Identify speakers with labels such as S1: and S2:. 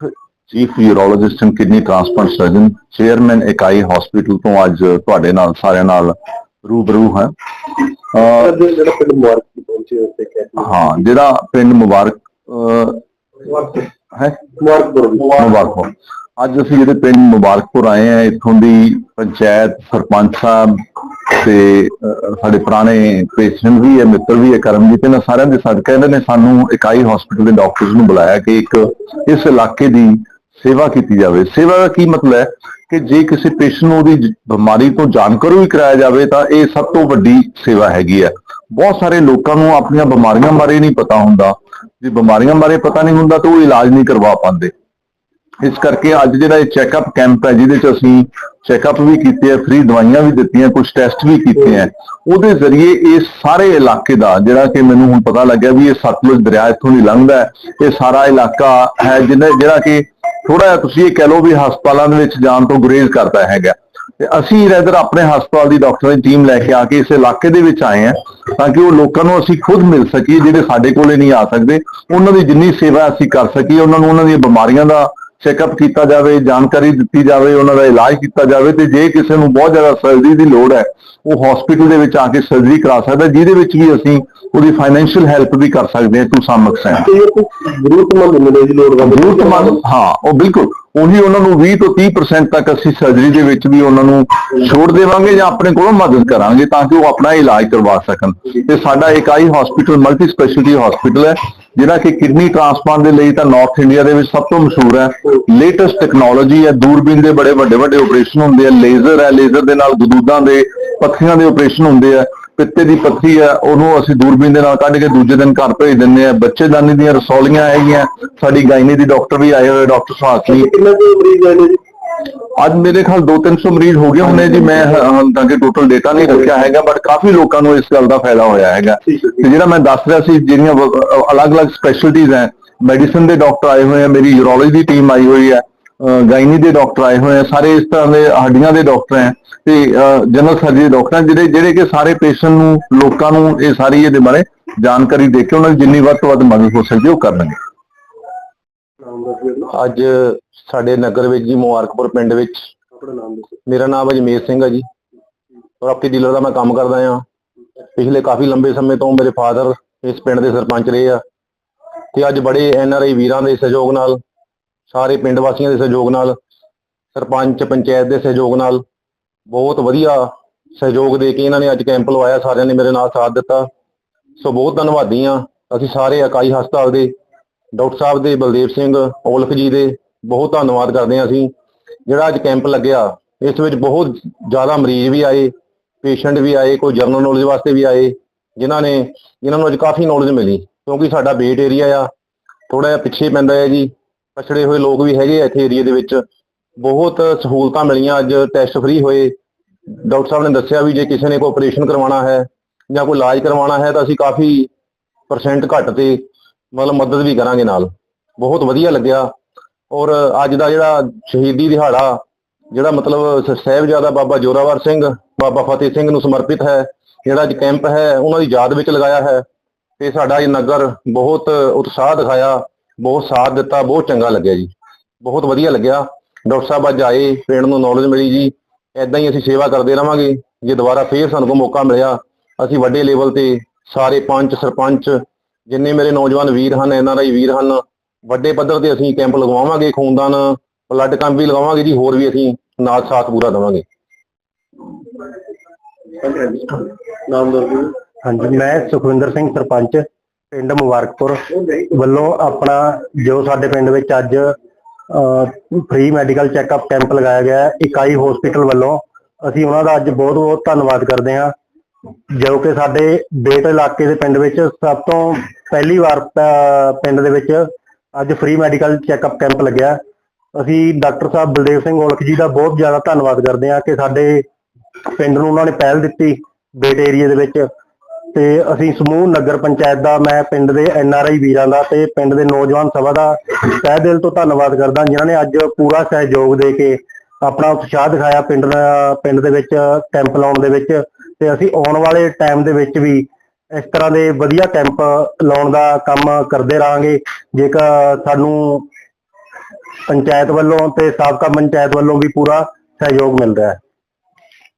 S1: Chief urologist and kidney transplant surgeon chairman ਇਕਾਈ hospital ਤੋਂ ਅੱਜ ਤੁਹਾਡੇ ਨਾਲ ਸਾਰਿਆਂ ਨਾਲ ਰੂਬਰੂ ਹਾਂ।
S2: ਜਿਹੜਾ ਪਿੰਡ ਮੁਬਾਰਕ ਪਹੁੰਚੇ ਉੱਥੇ ਕਹਿੰਦੇ
S1: ਹਾਂ ਜਿਹੜਾ ਪਿੰਡ ਮੁਬਾਰਕ ਹੈ?
S2: ਮੁਬਾਰਕਪੁਰ
S1: ਮੁਬਾਰਕਪੁਰ। ਅੱਜ ਅਸੀਂ ਜਿਹੜੇ ਪਿੰਡ ਮੁਬਾਰਕਪੁਰ ਆਏ ਆ ਇੱਥੋਂ ਦੀ ਪੰਚਾਇਤ ਸਰਪੰਚ ਸਾਹਿਬ ਤੇ ਸਾਡੇ ਪੁਰਾਣੇ ਪੇਸ਼ੈਂਟ ਵੀ ਹੈ, ਮਿੱਤਰ ਵੀ ਹੈ, ਕਰਮਜੀਤ, ਇਹਨਾਂ ਸਾਰਿਆਂ ਦੇ ਸਦਕਾ ਇਹਨਾਂ ਨੇ ਸਾਨੂੰ ਇਕਾਈ ਹਸਪੀਟਲ ਦੇ ਡਾਕਟਰਸ ਨੂੰ ਬੁਲਾਇਆ ਕਿ ਇੱਕ ਇਸ ਇਲਾਕੇ ਦੀ ਸੇਵਾ ਕੀਤੀ ਜਾਵੇ। ਸੇਵਾ ਦਾ ਕੀ ਮਤਲਬ ਹੈ ਕਿ ਜੇ ਕਿਸੇ ਪੇਸ਼ੈਂਟ ਨੂੰ ਉਹਦੀ ਬਿਮਾਰੀ ਤੋਂ ਜਾਣਕਾਰੀ ਵੀ ਕਰਾਇਆ ਜਾਵੇ ਤਾਂ ਇਹ ਸਭ ਤੋਂ ਵੱਡੀ ਸੇਵਾ ਹੈਗੀ ਹੈ। ਬਹੁਤ ਸਾਰੇ ਲੋਕਾਂ ਨੂੰ ਆਪਣੀਆਂ ਬਿਮਾਰੀਆਂ ਬਾਰੇ ਨਹੀਂ ਪਤਾ ਹੁੰਦਾ। ਜੇ ਬਿਮਾਰੀਆਂ ਬਾਰੇ ਪਤਾ ਨਹੀਂ ਹੁੰਦਾ ਤਾਂ ਉਹ ਇਲਾਜ ਨਹੀਂ ਕਰਵਾ ਪਾਉਂਦੇ। ਇਸ ਕਰਕੇ ਅੱਜ ਜਿਹੜਾ ਇਹ ਚੈੱਕਅਪ ਕੈਂਪ ਹੈ, ਜਿਹਦੇ ਚ ਅਸੀਂ ਚੈੱਕਅਪ ਵੀ ਕੀਤੇ ਆ ਫ੍ਰੀ ਦਵਾਈਆਂ ਵੀ ਦਿੱਤੀਆਂ ਕੁਝ ਟੈਸਟ ਵੀ ਕੀਤੇ ਆ। ਉਹਦੇ ਜ਼ਰੀਏ ਇਹ ਸਾਰੇ ਇਲਾਕੇ ਦਾ, ਜਿਹੜਾ ਕਿ ਮੈਨੂੰ ਹੁਣ ਪਤਾ ਲੱਗਿਆ ਵੀ ਇਹ ਸਤਲੁਜ ਦਰਿਆ ਇੱਥੋਂ ਦੀ ਲੰਘਦਾ ਇਹ ਸਾਰਾ ਇਲਾਕਾ ਹੈ ਜਿਹਨੇ ਜਿਹੜਾ ਕਿ ਥੋੜਾ ਜਿਹਾ ਤੁਸੀਂ ਇਹ ਕਹਿ ਲਓ ਵੀ ਹਸਪਤਾਲਾਂ ਦੇ ਵਿੱਚ ਜਾਣ ਤੋਂ ਗੁਰੇਜ਼ ਕਰਦਾ ਹੈਗਾ। ਤੇ ਅਸੀਂ ਰੈਦਰ ਆਪਣੇ ਹਸਪਤਾਲ ਦੀ ਡਾਕਟਰਾਂ ਦੀ ਟੀਮ ਲੈ ਕੇ ਆ ਕੇ ਇਸ ਇਲਾਕੇ ਦੇ ਵਿੱਚ ਆਏ ਆ, ਤਾਂ ਕਿ ਉਹ ਲੋਕਾਂ ਨੂੰ ਅਸੀਂ ਖੁਦ ਮਿਲ ਸਕੀਏ, ਜਿਹੜੇ ਸਾਡੇ ਕੋਲੇ ਨਹੀਂ ਆ ਸਕਦੇ। ਉਹਨਾਂ ਦੀ ਜਿੰਨੀ ਸੇਵਾ ਅਸੀਂ ਕਰ ਸਕੀਏ, ਉਹਨਾਂ ਨੂੰ ਉਹਨਾਂ ਦੀਆਂ ਬਿਮਾਰੀਆਂ ਦਾ ਚੈੱਕਅਪ ਕੀਤਾ ਜਾਵੇ ਜਾਣਕਾਰੀ ਦਿੱਤੀ ਜਾਵੇ ਉਹਨਾਂ ਦਾ ਇਲਾਜ ਕੀਤਾ ਜਾਵੇ ਤੇ ਜੇ ਕਿਸੇ ਨੂੰ ਬਹੁਤ ਜ਼ਿਆਦਾ ਸਰਜਰੀ ਦੀ ਲੋੜ ਹੈ ਉਹ ਹਸਪੀਟਲ ਦੇ ਵਿੱਚ ਆ ਕੇ ਸਰਜਰੀ ਕਰਾ ਸਕਦਾ ਜਿਹਦੇ ਵਿੱਚ ਵੀ ਅਸੀਂ ਉਹਦੀ ਫਾਈਨੈਂਸ਼ੀਅਲ ਹੈਲਪ ਵੀ ਕਰ ਸਕਦੇ ਹਾਂ ਟੂ ਸਮ ਐਕਸਟੈਂਟ
S2: ਤੇ ਇਹ ਕੋਈ ਜ਼ਰੂਰਤਮੰਦ ਮਿਲੇ ਦੀ ਲੋੜ ਵੰਦ
S1: ਜ਼ਰੂਰਤਮੰਦ ਹਾਂ ਉਹ ਬਿਲਕੁਲ ਉਹੀ ਉਹਨਾਂ ਨੂੰ 20 ਤੋਂ 30% ਤੱਕ ਅਸੀਂ ਸਰਜਰੀ ਦੇ ਵਿੱਚ ਵੀ ਉਹਨਾਂ ਨੂੰ ਛੋੜ ਦੇਵਾਂਗੇ ਜਾਂ ਆਪਣੇ ਕੋਲੋਂ ਮਦਦ ਕਰਾਂਗੇ ਤਾਂ ਕਿ ਉਹ ਆਪਣਾ ਇਲਾਜ ਕਰਵਾ ਸਕਣ। ਤੇ ਸਾਡਾ ਇਕਾਈ ਹਸਪੀਟਲ ਮਲਟੀ ਸਪੈਸ਼ਲਿਟੀ ਹਸਪੀਟਲ ਹੈ ਜਿਹੜਾ ਕਿ ਕਿਡਨੀ ਟ੍ਰਾਂਸਪਲਾਂਟ ਦੇ ਲਈ ਤਾਂ ਨਾਰਥ ਇੰਡੀਆ ਦੇ ਵਿੱਚ ਸਭ ਤੋਂ ਮਸ਼ਹੂਰ ਹੈ। ਲੇਟੈਸਟ ਟੈਕਨੋਲੋਜੀ ਹੈ, ਦੂਰਬੀਨ ਦੇ ਬੜੇ ਵੱਡੇ ਵੱਡੇ ਆਪਰੇਸ਼ਨ ਹੁੰਦੇ ਆ। ਲੇਜ਼ਰ ਹੈ ਲੇਜ਼ਰ ਦੇ ਨਾਲ ਗਦੂਦਾਂ ਦੇ ਪੱਥਰੀਆਂ ਦੇ ਆਪਰੇਸ਼ਨ ਹੁੰਦੇ ਆ। ਪਿੱਤੇ ਦੀ ਪੱਥਰੀ ਹੈ, ਉਹਨੂੰ ਅਸੀਂ ਦੂਰਬੀਨ ਦੇ ਨਾਲ ਕੱਢ ਕੇ ਦੂਜੇ ਦਿਨ ਘਰ ਭੇਜ ਦਿੰਦੇ ਆ। ਬੱਚੇਦਾਨੀ ਦੀਆਂ ਰਸੌਲੀਆਂ ਹੈਗੀਆਂ। ਸਾਡੀ ਗਾਇਨੀ ਦੀ ਡਾਕਟਰ ਵੀ ਆਏ ਹੋਏ ਡਾਕਟਰ ਸੁਹਾਸਨੀ
S2: ਕਿੰਨੇ ਕੁ ਮਰੀਜ਼ ਆਏ ਨੇ ਜੀ?
S1: ਅੱਜ ਮੇਰੇ ਖਿਆਲ 2-300 ਮਰੀਜ਼ ਹੋ ਗਏ ਹੋਣੇ ਜੀ ਮੈਂ ਹੁਣ ਤੱਕ ਟੋਟਲ ਡੇਟਾ ਨਹੀਂ ਰੱਖਿਆ ਹੈਗਾ ਬਟ ਕਾਫੀ ਲੋਕਾਂ ਨੂੰ ਇਸ ਗੱਲ ਦਾ ਫਾਇਦਾ ਹੋਇਆ ਹੈਗਾ। ਤੇ ਜਿਹੜਾ ਮੈਂ ਦੱਸ ਰਿਹਾ ਸੀ ਜਿਹੜੀਆਂ ਅਲੱਗ-ਅਲੱਗ ਸਪੈਸ਼ਲਟੀਆਂ ਹੈ ਮੈਡੀਸਨ ਦੇ ਡਾਕਟਰ ਆਏ ਹੋਏ ਆ ਮੇਰੀ ਯੂਰੋਲੋਜੀ ਦੀ ਟੀਮ ਆਈ ਹੋਈ ਹੈ ਗਾਇਨੀ ਦੇ ਡਾਕਟਰ ਆਏ ਹੋਏ ਆ ਸਾਰੇ ਇਸ ਤਰ੍ਹਾਂ ਦੇ ਹੱਡੀਆਂ ਦੇ ਡਾਕਟਰ ਹੈ ਤੇ ਜਨਰਲ ਸਰਜਰੀ ਦੇ ਡਾਕਟਰ ਜਿਹੜੇ ਜਿਹੜੇ ਕਿ ਸਾਰੇ ਪੇਸ਼ੈਂਟ ਨੂੰ ਲੋਕਾਂ ਨੂੰ ਇਹ ਸਾਰੀ ਇਹਦੇ ਬਾਰੇ ਜਾਣਕਾਰੀ ਦੇ ਕੇ ਉਹਨਾਂ ਦੀ ਜਿੰਨੀ ਵੱਧ ਤੋਂ ਵੱਧ ਮਦਦ ਹੋ ਸਕਦੀ ਉਹ ਕਰਨਗੇ।
S3: ਅੱਜ ਸਾਡੇ ਨਗਰ ਵਿੱਚ ਜੀ ਮੁਬਾਰਕਪੁਰ ਪਿੰਡ ਵਿੱਚ।
S2: ਆਪਣਾ ਨਾਮ ਦੱਸੋ।
S3: ਮੇਰਾ ਨਾਮ ਅਜਮੇਰ ਸਿੰਘ ਹੈ ਜੀ। ਪ੍ਰਾਪਰਟੀ ਡੀਲਰ ਦਾ ਮੈਂ ਕੰਮ ਕਰਦਾ ਹਾਂ ਪਿਛਲੇ ਕਾਫੀ ਲੰਬੇ ਸਮੇਂ ਤੋਂ ਮੇਰੇ ਫਾਦਰ ਇਸ ਪਿੰਡ ਦੇ ਸਰਪੰਚ ਰਹੇ ਆ। ਤੇ ਅੱਜ ਬੜੇ ਐਨ ਆਰ ਆਈ ਵੀਰਾਂ ਦੇ ਸਹਿਯੋਗ ਨਾਲ ਸਾਰੇ ਪਿੰਡ ਵਾਸੀਆਂ ਦੇ ਸਹਿਯੋਗ ਨਾਲ ਸਰਪੰਚ ਪੰਚਾਇਤ ਦੇ ਸਹਿਯੋਗ ਨਾਲ ਬਹੁਤ ਵਧੀਆ ਸਹਿਯੋਗ ਦੇ ਕੇ ਇਹਨਾਂ ਨੇ ਅੱਜ ਕੈਂਪ ਲਵਾਇਆ। ਸਾਰਿਆਂ ਨੇ ਮੇਰੇ ਨਾਲ ਸਾਥ ਦਿੱਤਾ। ਸੋ ਬਹੁਤ ਧੰਨਵਾਦੀ ਆ। ਅਸੀਂ ਸਾਰੇ ਇਕਾਈ ਹਸਪਤਾਲ ਦੇ ਡਾਕਟਰ ਸਾਹਿਬ ਦੇ, ਬਲਦੇਵ ਸਿੰਘ, ਔਲਖ ਜੀ ਦੇ ਬਹੁਤ ਧੰਨਵਾਦ ਕਰਦੇ ਹਾਂ ਅਸੀਂ। ਜਿਹੜਾ ਅੱਜ ਕੈਂਪ ਲੱਗਿਆ, ਇਸ ਵਿੱਚ ਬਹੁਤ ਜ਼ਿਆਦਾ ਮਰੀਜ਼ ਵੀ ਆਏ, ਪੇਸ਼ੈਂਟ ਵੀ ਆਏ, ਕੋਈ ਜਰਨਲ ਨੌਲੇਜ ਵਾਸਤੇ ਵੀ ਆਏ, ਜਿਨ੍ਹਾਂ ਨੇ, ਜਿਨ੍ਹਾਂ ਨੂੰ ਅੱਜ ਕਾਫੀ ਨੌਲੇਜ ਮਿਲੀ, ਕਿਉਂਕਿ ਸਾਡਾ ਬੇਟ ਏਰੀਆ ਆ ਥੋੜਾ ਜਿਹਾ ਪਿੱਛੇ ਪੈਂਦਾ ਹੈ ਜੀ, ਪਛੜੇ ਹੋਏ ਲੋਕ ਵੀ ਹੈਗੇ ਇੱਥੇ ਏਰੀਆ ਦੇ ਵਿੱਚ। ਬਹੁਤ ਸਹੂਲਤਾਂ ਮਿਲੀਆਂ, ਅੱਜ ਟੈਸਟ ਫ੍ਰੀ ਹੋਏ। ਡਾਕਟਰ ਸਾਹਿਬ ਨੇ ਦੱਸਿਆ ਵੀ ਜੇ ਕਿਸੇ ਨੇ ਕੋਈ ਆਪਰੇਸ਼ਨ ਕਰਵਾਉਣਾ ਹੈ ਜਾਂ ਕੋਈ ਇਲਾਜ ਕਰਵਾਉਣਾ ਹੈ ਤਾਂ ਅਸੀਂ ਕਾਫੀ ਪਰਸੈਂਟ ਘੱਟ ਤੇ ਮਤਲਬ ਮਦਦ ਵੀ ਕਰਾਂਗੇ ਨਾਲ। ਬਹੁਤ ਵਧੀਆ ਲੱਗਿਆ। ਔਰ ਅੱਜ ਦਾ ਜਿਹੜਾ ਸ਼ਹੀਦੀ ਦਿਹਾੜਾ, ਜਿਹੜਾ ਮਤਲਬ ਸ- ਸਾਹਿਬਜ਼ਾਦਾ ਬਾਬਾ ਜੋਰਾਵਰ ਸਿੰਘ, ਬਾਬਾ ਫਤਿਹ ਸਿੰਘ ਨੂੰ ਸਮਰਪਿਤ ਹੈ, ਜਿਹੜਾ ਅੱਜ ਕੈਂਪ ਹੈ, ਉਹਨਾਂ ਦੀ ਯਾਦ ਵਿੱਚ ਲਗਾਇਆ ਹੈ। ਤੇ ਸਾਡਾ ਇਹ ਨਗਰ ਬਹੁਤ ਉਤਸ਼ਾਹ ਦਿਖਾਇਆ, ਬਹੁਤ ਸਾਥ ਦਿੱਤਾ, ਬਹੁਤ ਚੰਗਾ ਲੱਗਿਆ ਜੀ। ਬਹੁਤ ਵਧੀਆ ਲੱਗਿਆ। ਡਾਕਟਰ ਸਾਹਿਬ ਅੱਜ ਆਏ, ਪਿੰਡ ਨੂੰ ਨੌਲੇਜ ਮਿਲੀ ਜੀ। ਐਦਾਂ ਹੀ ਅਸੀਂ ਸੇਵਾ ਕਰਦੇ ਰਵਾਂਗੇ। ਜੇ ਦੁਬਾਰਾ ਫੇਰ ਸਾਨੂੰ ਕੋਈ ਮੌਕਾ ਮਿਲਿਆ, ਅਸੀਂ ਵੱਡੇ ਲੈਵਲ ਤੇ ਸਾਰੇ ਪੰਚ, ਸਰਪੰਚ ਜਿੰਨੇ ਮੇਰੇ ਨੌਜਵਾਨ ਵੀਰ ਹਨ ਐਨਆਰਆਈ ਵੀਰ ਹਨ ਵੱਡੇ ਪੱਧਰ ਤੇ ਅਸੀਂ ਕੈਂਪ ਲਗਵਾਵਾਂਗੇ ਖੂਨਦਾਨ ਬਲੱਡ ਕੈਂਪ ਵੀ ਲਗਾਵਾਂਗੇ ਜੀ ਹੋਰ ਵੀ ਅਸੀਂ ਨਾਲ ਸਾਥ ਪੂਰਾ ਦੇਵਾਂਗੇ।
S2: ਹਾਂਜੀ ਨਾਮ
S4: ਮੈਂ ਸੁਖਵਿੰਦਰ ਸਿੰਘ ਸਰਪੰਚ ਪਿੰਡ ਮੁਬਾਰਕਪੁਰ ਵੱਲੋਂ ਆਪਣਾ ਜੋ ਸਾਡੇ ਪਿੰਡ ਵਿੱਚ ਅੱਜ ਫ੍ਰੀ ਮੈਡੀਕਲ ਚੈੱਕਅਪ ਕੈਂਪ ਲਗਾਇਆ ਗਿਆ ਹੈ ਇਕਾਈ ਹਸਪੀਟਲ ਵੱਲੋਂ ਅਸੀਂ ਉਹਨਾਂ ਦਾ ਅੱਜ ਬਹੁਤ ਬਹੁਤ ਧੰਨਵਾਦ ਕਰਦੇ ਹਾਂ। ਜੋ ਕਿ ਸਾਡੇ ਬੇਟ ਇਲਾਕੇ ਦੇ ਪਿੰਡ ਵਿੱਚ ਸਭ ਤੋਂ ਪਹਿਲੀ ਵਾਰ ਪਿੰਡ ਦੇ ਵਿੱਚ ਅੱਜ ਫ੍ਰੀ ਮੈਡੀਕਲ ਚੈੱਕਅਪ ਕੈਂਪ ਲੱਗਿਆ। ਅਸੀਂ ਡਾਕਟਰ ਸਾਹਿਬ ਬਲਦੇਵ ਸਿੰਘ ਔਲਖ ਜੀ ਦਾ ਬਹੁਤ ਜ਼ਿਆਦਾ ਧੰਨਵਾਦ ਕਰਦੇ ਹਾਂ ਕਿ ਸਾਡੇ ਪਿੰਡ ਨੂੰ ਉਹਨਾਂ ਨੇ ਪਹਿਲ ਦਿੱਤੀ ਬੇਟ ਏਰੀਆ ਦੇ ਵਿੱਚ। ਤੇ ਅਸੀਂ ਸਮੂਹ ਨਗਰ ਪੰਚਾਇਤ ਦਾ, ਮੈਂ ਪਿੰਡ ਦੇ ਐਨ ਆਰ ਆਈ ਵੀਰਾਂ ਦਾ ਤੇ ਪਿੰਡ ਦੇ ਨੌਜਵਾਨ ਸਭਾ ਦਾ ਤਹਿ ਦਿਲ ਤੋਂ ਧੰਨਵਾਦ ਕਰਦਾ, ਜਿਨ੍ਹਾਂ ਨੇ ਅੱਜ ਪੂਰਾ ਸਹਿਯੋਗ ਦੇ ਕੇ ਆਪਣਾ ਉਤਸ਼ਾਹ ਦਿਖਾਇਆ ਪਿੰਡ ਪਿੰਡ ਦੇ ਵਿੱਚ ਕੈਂਪ ਲਾਉਣ ਦੇ ਵਿੱਚ। ਤੇ ਅਸੀਂ ਆਉਣ ਵਾਲੇ ਟਾਈਮ ਦੇ ਵਿੱਚ ਵੀ ਇਸ ਤਰ੍ਹਾਂ ਦੇ ਵਧੀਆ ਕੈਂਪ ਲਾਉਣ ਦਾ ਕੰਮ ਕਰਦੇ ਰਹਾਂਗੇ। ਜੇਕਰ ਸਾਨੂੰ ਪੰਚਾਇਤ ਵੱਲੋਂ ਤੇ ਸਾਬਕਾ ਪੰਚਾਇਤ ਵੱਲੋਂ ਵੀ ਪੂਰਾ ਸਹਿਯੋਗ ਮਿਲ ਰਿਹਾ ਹੈ।